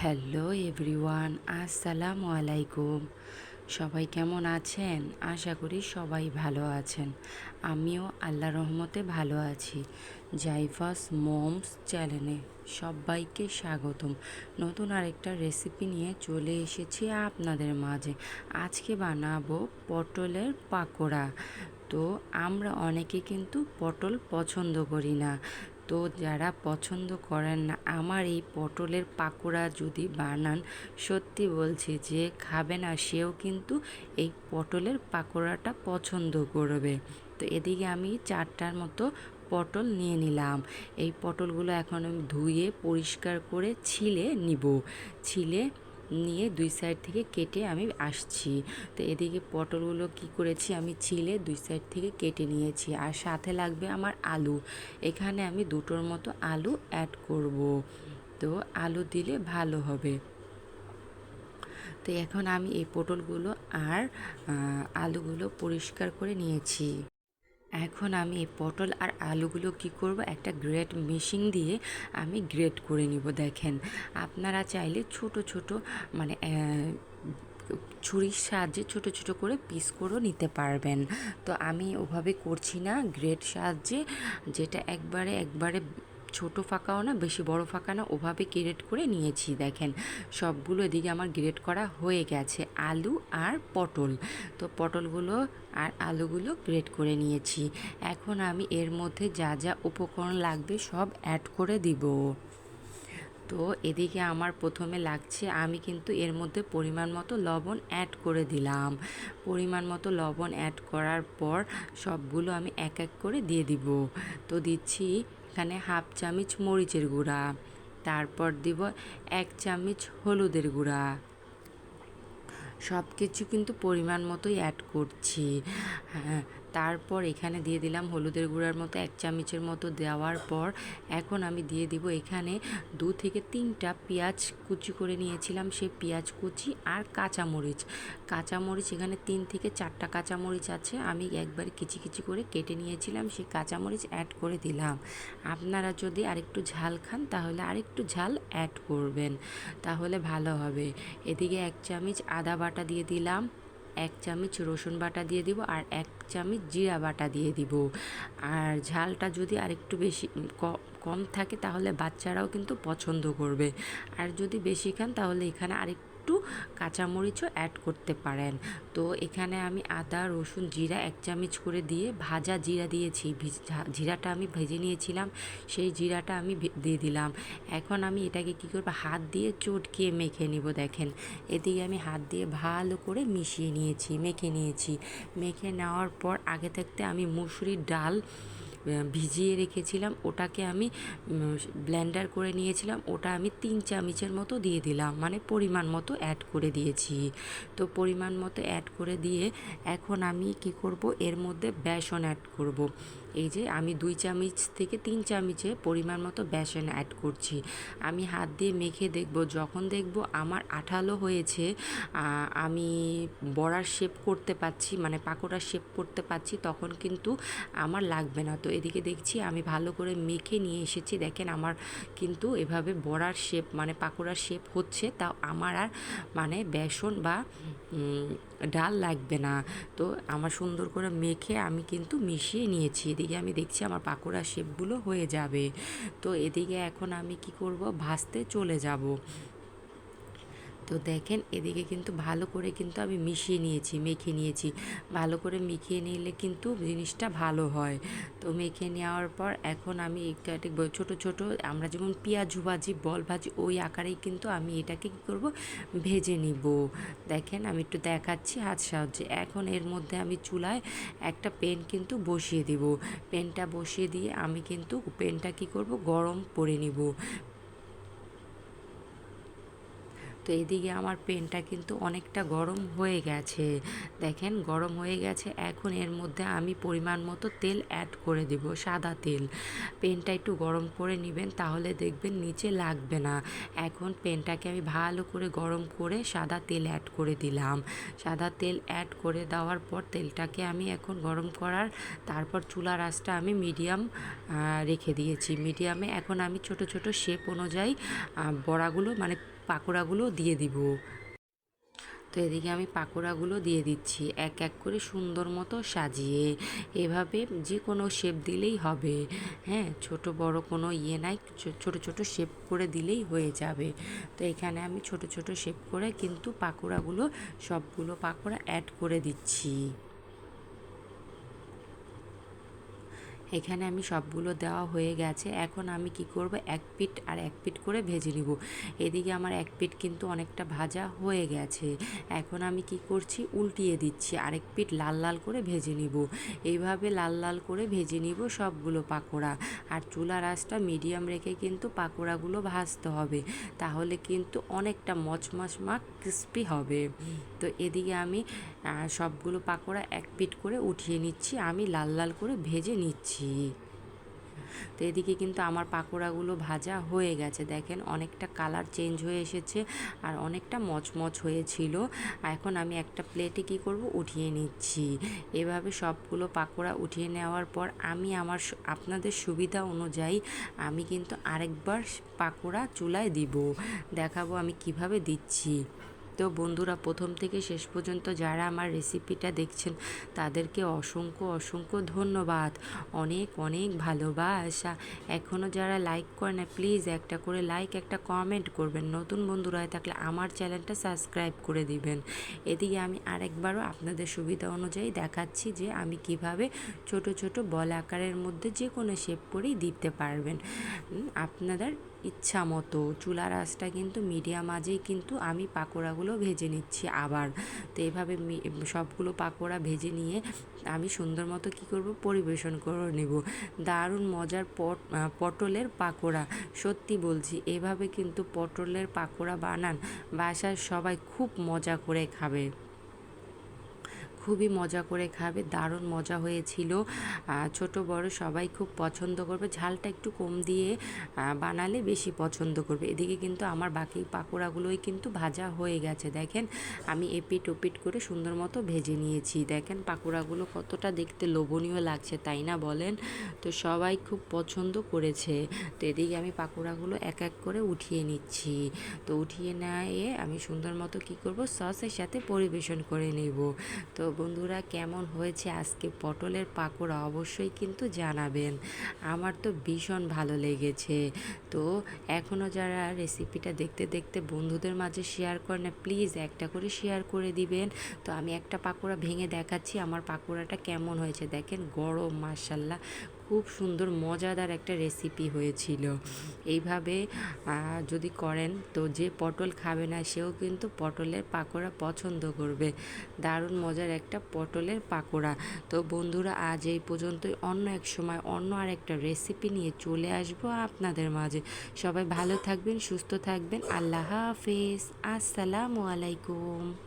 Hello everyone, আসসালামু আলাইকুম। সবাই কেমন আছেন? আশা করি সবাই ভালো আছেন। আমিও আল্লাহ রহমতে ভালো আছি। জাইফাস মোমস চ্যানেলে সবাইকে স্বাগতম। নতুন আরেকটা রেসিপি নিয়ে চলে এসেছি আপনাদের মাঝে। আজকে বানাবো পটলের পাকোড়া। তো আমরা অনেকে কিন্তু পটল পছন্দ করি না। তো যারা পছন্দ করেন না, আমার এই পটলের পাকোড়া যদি বানান, সত্যি বলছি যে খাবে না, সেও কিন্তু এই পটলের পাকোড়াটা পছন্দ করবে। তো এদিকে আমি চারটার মতো পটল নিয়ে নিলাম। এই পটলগুলো এখন আমি ধুয়ে পরিষ্কার করে ছিলে নিব। ছিলে নিয়ে দুই সাইড থেকে কেটে আমি আসছি। তো এদিকে পটলগুলো কি করেছি, আমি ছিলে দুই সাইড থেকে কেটে নিয়েছি। আর সাথে লাগবে আমার আলু। এখানে আমি দুটোর মতো আলু অ্যাড করব। তো আলু দিলে ভালো হবে। তো এখন আমি এই পটলগুলো আর আলুগুলো পরিষ্কার করে নিয়েছি। এখন আমি এই পটল আর আলুগুলো কি করব? একটা গ্রেট মেশিন দিয়ে আমি গ্রেট করে নিব, দেখেন। আপনারা চাইলে ছোট ছোট মানে ছুরির সাহায্যে ছোট ছোট করে পিস করেও নিতে পারবেন। তো আমি ওভাবে করছি না, গ্রেট সাহায্যে, যেটা একবারে একবারে ছোট ফাঁকাও না, বেশি বড় ফাঁকা না, ওভাবে গ্রেড করে নিয়েছি, দেখেন। সবগুলো এদিকে আমার গ্রেড করা হয়ে গেছে, আলু আর পটল। তো পটলগুলো আর আলুগুলো গ্রেড করে নিয়েছি। এখন আমি এর মধ্যে যা যা উপকরণ লাগবে সব অ্যাড করে দিব। তো এদিকে আমার প্রথমে লাগছে, আমি কিন্তু এর মধ্যে পরিমাণ মতো লবণ অ্যাড করে দিলাম। পরিমাণ মতো লবণ অ্যাড করার পর সবগুলো আমি এক এক করে দিয়ে দিব। তো দিচ্ছি এখানে হাফ চামচ মরিচের গুঁড়া, তারপর দিব এক চামচ হলুদের গুঁড়া। সব কিছু কিন্তু পরিমাণ মতোই অ্যাড করছি। হ্যাঁ তারপর এখানে দিয়ে দিলাম হলুদের গুঁড়ার মতো এক চামচের মতো দেওয়ার পর এখন আমি দিয়ে দিব এখানে দু থেকে তিনটা পেঁয়াজ কুচি করে নিয়েছিলাম, সেই পেঁয়াজ কুচি আর কাঁচামরিচ। কাঁচামরিচ এখানে তিন থেকে চারটা কাঁচামরিচ আছে, আমি একবার কিচি কিচি করে কেটে নিয়েছিলাম, সেই কাঁচামরিচ অ্যাড করে দিলাম। আপনারা যদি আরেকটু ঝাল খান, তাহলে আরেকটু ঝাল অ্যাড করবেন, তাহলে ভালো হবে। এদিকে এক চামচ আদা বাটা দিয়ে দিলাম। এক চামচ রসুন বাটা দিয়ে দিব আর এক চামচ জিরা বাটা দিয়ে দিব। আর ঝালটা যদি আরেকটু বেশি কম থাকে তাহলে বাচ্চারাও কিন্তু পছন্দ করবে। আর যদি বেশি খান তাহলে এখানে আরেকটু একটু কাঁচামরিচও অ্যাড করতে পারেন। তো এখানে আমি আদা, রসুন, জিরা এক চামচ করে দিয়ে ভাজা জিরা দিয়েছি। জিরাটা আমি ভেজে নিয়েছিলাম, সেই জিরাটা আমি দিয়ে দিলাম। এখন আমি এটাকে কী করব, হাত দিয়ে চটকিয়ে মেখে নিব, দেখেন। এদিকে আমি হাত দিয়ে ভালো করে মিশিয়ে নিয়েছি, মেখে নিয়েছি। মেখে নেওয়ার পর আগে থাকতে আমি মুসুরির ডাল ভিজিয়ে রেখেছিলাম। ওটাকে আমি ব্লেন্ডার করে নিয়েছিলাম। ওটা আমি তিন চামচের মতো দিয়ে দিলাম। মানে পরিমাণ মতো অ্যাড করে দিয়েছি। তো পরিমাণ মতো অ্যাড করে দিয়ে এখন আমি কি করব? এর মধ্যে বেসন অ্যাড করব। এই যে আমি দুই চামচ থেকে তিন চামচে পরিমাণ মতো বেসন অ্যাড করছি। আমি হাত দিয়ে মেখে দেখব। যখন দেখব আমার আঠালো হয়েছে আমি বড়ার শেপ করতে পারছি মানে পাকোড়ার শেপ করতে পারছি, তখন কিন্তু আমার লাগবে না। তো এদিকে দেখছি আমি ভালো করে মেখে নিয়ে এসেছি। দেখেন আমার কিন্তু এভাবে বড়ার শেপ মানে পাকোড়ার শেপ হচ্ছে। তাও আমার আর মানে বেসন বা ডাল লাগবে না। তো আমার সুন্দর করে মেখে আমি কিন্তু মিশিয়ে নিয়েছি। এদিকে আমি দেখছি আমার পাকোড়া শেপগুলো হয়ে যাবে। তো এদিকে এখন আমি কি করব? ভাজতে চলে যাব। তো দেখেন, এদিকে কিন্তু ভালো করে কিন্তু আমি মিশিয়ে নিয়েছি, মেখে নিয়েছি। ভালো করে মিখিয়ে নিলে কিন্তু জিনিসটা ভালো হয়। তো মেখে নেওয়ার পর এখন আমি ছোটো ছোটো আমরা যেমন পেঁয়াজু ভাজি, বল ভাজি, ওই আকারেই কিন্তু আমি এটাকে কী করব? ভেজে নিব। দেখেন, আমি একটু দেখাচ্ছি হাত সাহায্যে। এখন এর মধ্যে আমি চুলায় একটা পেন কিন্তু বসিয়ে দিব। পেনটা বসিয়ে দিয়ে আমি কিন্তু পেনটা কি করব? গরম করে নিব। তো এদিকে আমার পেনটা কিন্তু অনেকটা গরম হয়ে গেছে। দেখেন, গরম হয়ে গেছে। এখন এর মধ্যে আমি পরিমাণ মতো তেল অ্যাড করে দেব, সাদা তেল। পেনটা একটু গরম করে নেবেন, তাহলে দেখবেন নিচে লাগবে না। এখন পেনটাকে আমি ভালো করে গরম করে সাদা তেল অ্যাড করে দিলাম। সাদা তেল অ্যাড করে দেওয়ার পর তেলটাকে আমি এখন গরম করার, তারপর চুলার আঁচটা আমি মিডিয়াম রেখে দিয়েছি। মিডিয়ামে এখন আমি ছোট ছোট শেপ অনুযায়ী বড়াগুলো মানে পাকোড়াগুলো দিয়ে দিব। তো এদিকে আমি পাকোড়াগুলো দিয়ে দিচ্ছি, এক এক করে সুন্দর মতো সাজিয়ে। এভাবে যে কোনো শেপ দিলেই হবে হ্যাঁ? ছোট, বড় কোনো ইয়ে নাই ছোট ছোট শেপ করে দিলেই হয়ে যাবে। তো এখানে আমি ছোট ছোট শেপ করে কিন্তু পাকোড়াগুলো সবগুলো পাকোড়া অ্যাড করে দিচ্ছি। এখানে আমি সবগুলো দেওয়া হয়ে গেছে। এখন আমি কি করব? এক পিট আর এক পিট করে ভেজে নিব। এদিকে আমার এক পিট কিন্তু অনেকটা ভাজা হয়ে গেছে। এখন আমি কি করছি? উল্টিয়ে দিচ্ছি। আরেক পিট লাল লাল করে ভেজে নিব। এইভাবে লাল লাল করে ভেজে নিব সবগুলো পাকোড়া। আর চুলার আঁচটা মিডিয়াম রেখে কিন্তু পাকোড়াগুলো ভাজতে হবে। তাহলে কিন্তু অনেকটা মচমচ মাখ ক্রিস্পি হবে। তো এদিকে আমি সবগুলো পাকোড়া এক পিট করে উঠিয়ে নিচ্ছি। আমি লাল লাল করে ভেজে নিচ্ছি। তো এদিকে কিন্তু আমার পাকোড়াগুলো ভাজা হয়ে গেছে। দেখেন অনেকটা কালার চেঞ্জ হয়ে এসেছে আর অনেকটা মচমচ হয়েছিল। এখন আমি একটা প্লেটে কি করব? উঠিয়ে নিচ্ছি। এভাবে সবগুলো পাকোড়া উঠিয়ে নেওয়ার পর আমি আমার আপনাদের সুবিধা অনুযায়ী আমি কিন্তু আরেকবার পাকোড়া চুলায় দিব। দেখাবো আমি কীভাবে দিচ্ছি। তো বন্ধুরা, প্রথম থেকে শেষ পর্যন্ত যারা আমার রেসিপিটা দেখছেন, তাদেরকে অসংখ্য অসংখ্য ধন্যবাদ। অনেক অনেক ভালোবাসা। এখনও যারা লাইক করে না প্লিজ একটা করে লাইক একটা কমেন্ট করবেন। নতুন বন্ধুরা হয়ে থাকলে আমার চ্যানেলটা সাবস্ক্রাইব করে দিবেন। এদিকে আমি আরেকবারও আপনাদের সুবিধা অনুযায়ী দেখাচ্ছি যে আমি কীভাবে ছোট ছোট বল আকারের মধ্যে যে কোনো শেপ করেই দিতে পারবেন। আপনাদের ইচ্ছা মতো। চুলার আঁচটা কিন্তু মিডিয়াম আজেই কিন্তু আমি পাকোড়াগুলো ভেজে নিচ্ছি আবার। তো এভাবে সবগুলো পাকোড়া ভেজে নিয়ে আমি সুন্দর মতো কী করব? পরিবেশন করে নেব। দারুণ মজার পট পটলের পাকোড়া। সত্যি বলছি, এভাবে কিন্তু পটলের পাকোড়া বানান বাসায় সবাই খুব মজা করে খাবে। খুবই মজা করে খাবে, দারুণ মজা হয়েছিল। ছোট, বড় সবাই খুব পছন্দ করবে। ঝালটা একটু কম দিয়ে বানালে বেশি পছন্দ করবে। এদিকে কিন্তু আমার বাকি পাকোড়াগুলোই কিন্তু ভাজা হয়ে গেছে, দেখেন। আমি এপিট ওপিট করে সুন্দর মতো ভেজে নিয়েছি। দেখেন পাকোড়াগুলো কতটা দেখতে লোভনীয় লাগছে, তাই না বলেন? তো সবাই খুব পছন্দ করেছে। তো এদিকে আমি পাকোড়াগুলো এক এক করে উঠিয়ে নিচ্ছি। তো উঠিয়ে নিয়ে আমি সুন্দর মতো কী করব? সসের সাথে পরিবেশন করে নেব। তো বন্ধুরা কেমন হয়েছে আজকে পটলের পাকোড়া অবশ্যই কিন্তু জানাবেন। আমার তো ভীষণ ভালো লেগেছে। তো এখনও যারা রেসিপিটা দেখতে দেখতে বন্ধুদের মাঝে শেয়ার করে না প্লিজ একটা করে শেয়ার করে দিবেন। তো আমি একটা পাকোড়া ভেঙে দেখাচ্ছি, আমার পাকোড়াটা কেমন হয়েছে দেখেন, গরম মার্শাল্লাহ খুব সুন্দর, মজাদার একটা রেসিপি হয়েছিল। এইভাবে যদি করেন, তো যে পটল খাবে না, সেও কিন্তু পটলের পাকোড়া পছন্দ করবে। দারুণ মজার একটা পটলের পাকোড়া। তো বন্ধুরা, আজ এই পর্যন্তই। অন্য এক সময় অন্য আর একটা রেসিপি নিয়ে চলে আসব আপনাদের মাঝে। সবাই ভালো থাকবেন, সুস্থ থাকবেন। আল্লাহ হাফেজ। আসসালামু আলাইকুম।